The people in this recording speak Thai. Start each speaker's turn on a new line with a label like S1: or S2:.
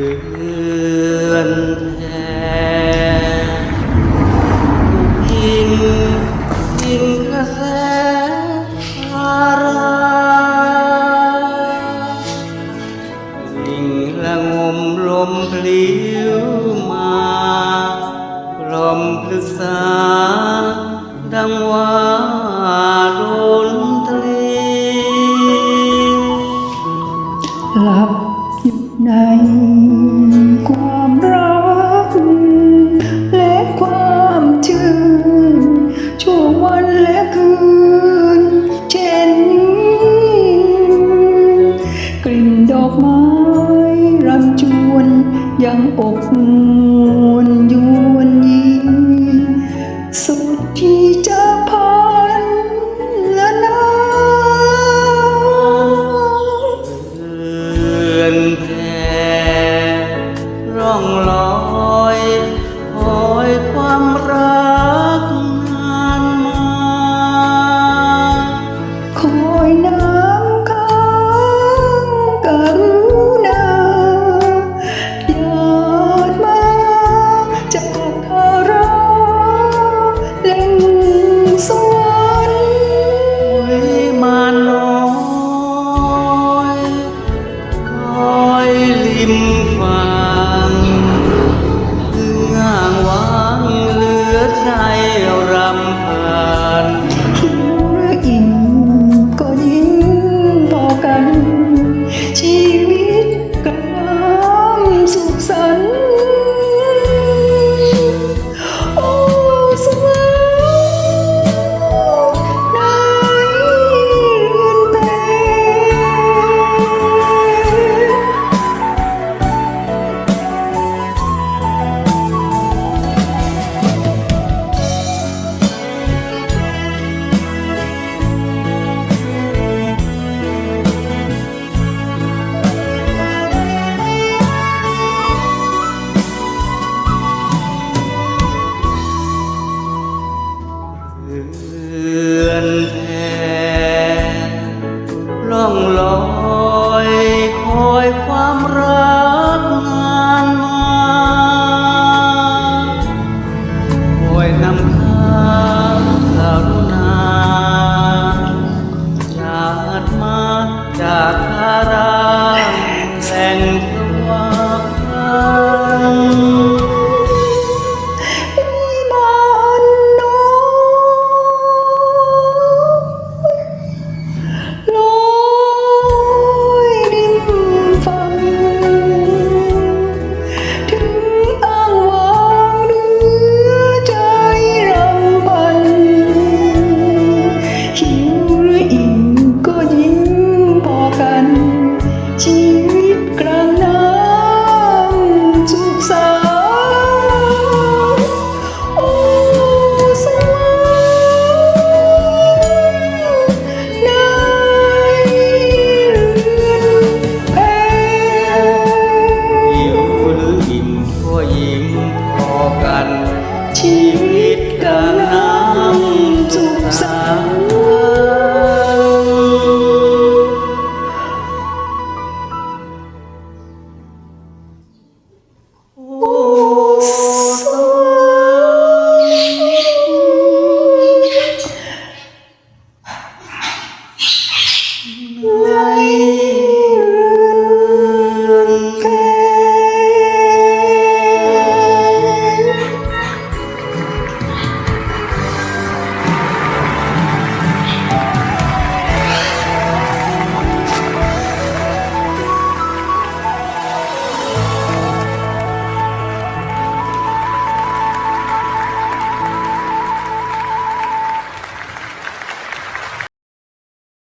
S1: อนแท้ยิงิงกระแสพารายิงละงมลมพลิ้วมาลมพฤกาดังว่า
S2: อบมวนยวนยีสุดที่จะพันละนา
S1: เพื่อนแแทนล่องลอยคอยความรักงานมา
S2: ยนำพางกรุณาญาติมาจาการ